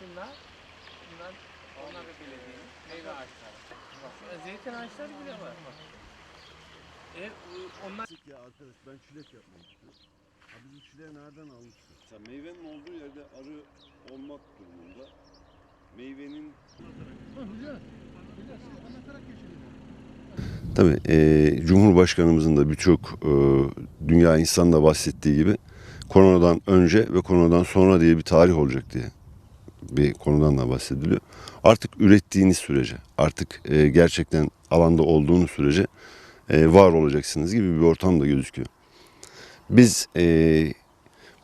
Bunlar, bunlar, onlar da belediyenin meyve ağaçları. Bak, Zeytin ağaçları bile var. E, onlar Ya arkadaş ben çilek yapmak istiyorum. Ha bizim çileği nereden almışsın? Mesela meyvenin olduğu yerde arı olmak durumunda meyvenin Tabii e, Cumhurbaşkanımızın da birçok e, dünya insanla bahsettiği gibi koronadan önce ve koronadan sonra diye bir tarih olacak diye bir konudan da bahsediliyor. Artık ürettiğiniz sürece, artık e, gerçekten alanda olduğunuz sürece e, var olacaksınız gibi bir ortam da gözüküyor. Biz e,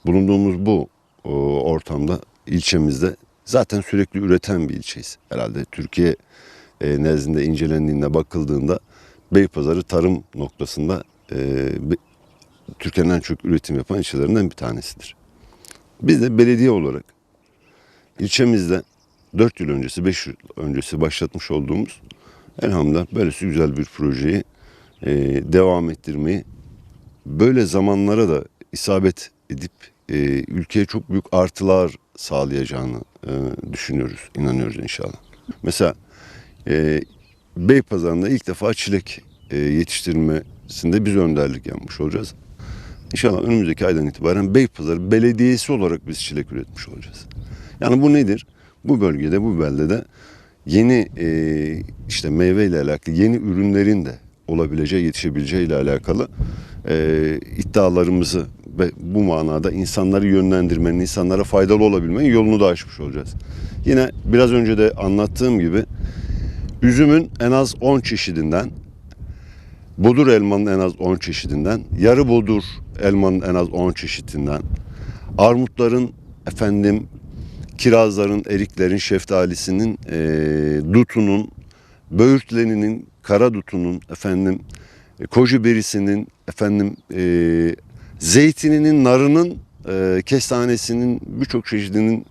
bulunduğumuz bu o, ortamda, ilçemizde zaten sürekli üreten bir ilçeyiz. Herhalde Türkiye e, nezdinde incelendiğinde bakıldığında Beypazarı tarım noktasında e, Türkiye'nin en çok üretim yapan ilçelerinden bir tanesidir. Biz de belediye olarak ilçemizde 4 yıl öncesi, 5 yıl öncesi başlatmış olduğumuz elhamdülillah böylesi güzel bir projeyi e, devam ettirmeyi böyle zamanlara da isabet edip e, ülkeye çok büyük artılar sağlayacağını e, düşünüyoruz, inanıyoruz inşallah. Mesela e, Beypazarı'nda ilk defa çilek e, yetiştirmesinde biz önderlik yapmış olacağız. İnşallah önümüzdeki aydan itibaren Beypazarı Belediyesi olarak biz çilek üretmiş olacağız. Yani bu nedir? Bu bölgede, bu beldede yeni e, işte meyve ile alakalı yeni ürünlerin de olabileceği, yetişebileceği ile alakalı e, iddialarımızı ve bu manada insanları yönlendirmenin, insanlara faydalı olabilmenin yolunu da açmış olacağız. Yine biraz önce de anlattığım gibi üzümün en az 10 çeşidinden, bodur elmanın en az 10 çeşidinden, yarı bodur elmanın en az 10 çeşidinden, armutların efendim kirazların, eriklerin, şeftalisinin, e, dutunun, böğürtleninin, kara dutunun, efendim e, koju berisinin, efendim e, zeytininin, narının, e, kestanesinin birçok çeşidinin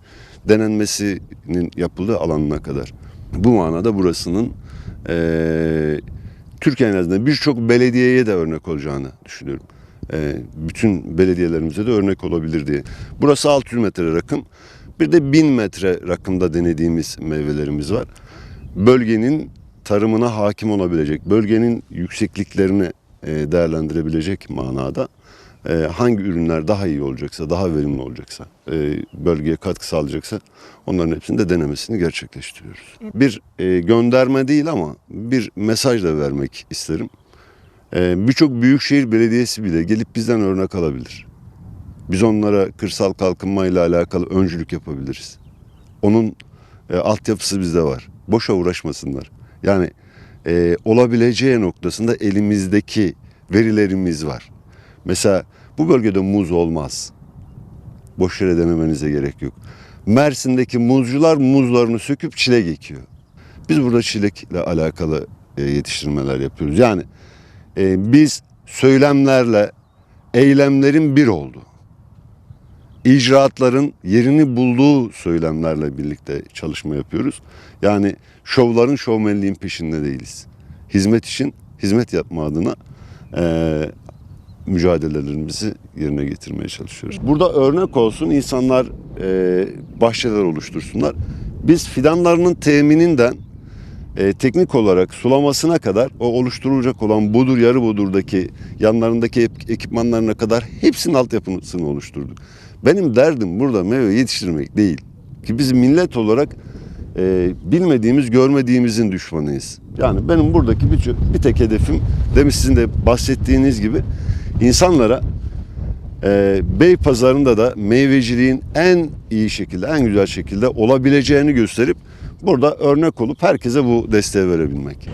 denenmesinin yapıldığı alanına kadar. Bu manada burasının e, Türkiye nezdinde birçok belediyeye de örnek olacağını düşünüyorum. E, bütün belediyelerimize de örnek olabilir diye. Burası 600 metre rakım. Bir de 1000 metre rakımda denediğimiz meyvelerimiz var. Bölgenin tarımına hakim olabilecek, bölgenin yüksekliklerini e, değerlendirebilecek manada e, hangi ürünler daha iyi olacaksa, daha verimli olacaksa, e, bölgeye katkı sağlayacaksa onların hepsini de denemesini gerçekleştiriyoruz. Bir gönderme değil ama bir mesaj da vermek isterim. Birçok büyükşehir belediyesi bile gelip bizden örnek alabilir. Biz onlara kırsal kalkınma ile alakalı öncülük yapabiliriz. Onun e, altyapısı bizde var. Boşa uğraşmasınlar. Yani e, olabileceği noktasında elimizdeki verilerimiz var. Mesela bu bölgede muz olmaz. Boş yere denemenize gerek yok. Mersin'deki muzcular muzlarını söküp çilek ekiyor. Biz burada çilekle alakalı e, yetiştirmeler yapıyoruz. Yani e, biz söylemlerle eylemlerin bir oldu. İcraatların yerini bulduğu söylemlerle birlikte çalışma yapıyoruz. Yani şovların şovmenliğin peşinde değiliz. Hizmet için hizmet yapma adına e, mücadelelerimizi yerine getirmeye çalışıyoruz. Burada örnek olsun insanlar e, bahçeler oluştursunlar. Biz fidanlarının temininden e, teknik olarak sulamasına kadar o oluşturulacak olan bodur yarı bodurdaki yanlarındaki ekipmanlarına kadar hepsinin altyapısını oluşturduk. Benim derdim burada meyve yetiştirmek değil. Ki biz millet olarak e, bilmediğimiz, görmediğimizin düşmanıyız. Yani benim buradaki bir, bir tek hedefim, demin sizin de bahsettiğiniz gibi insanlara e, Bey pazarında da meyveciliğin en iyi şekilde, en güzel şekilde olabileceğini gösterip burada örnek olup herkese bu desteği verebilmek.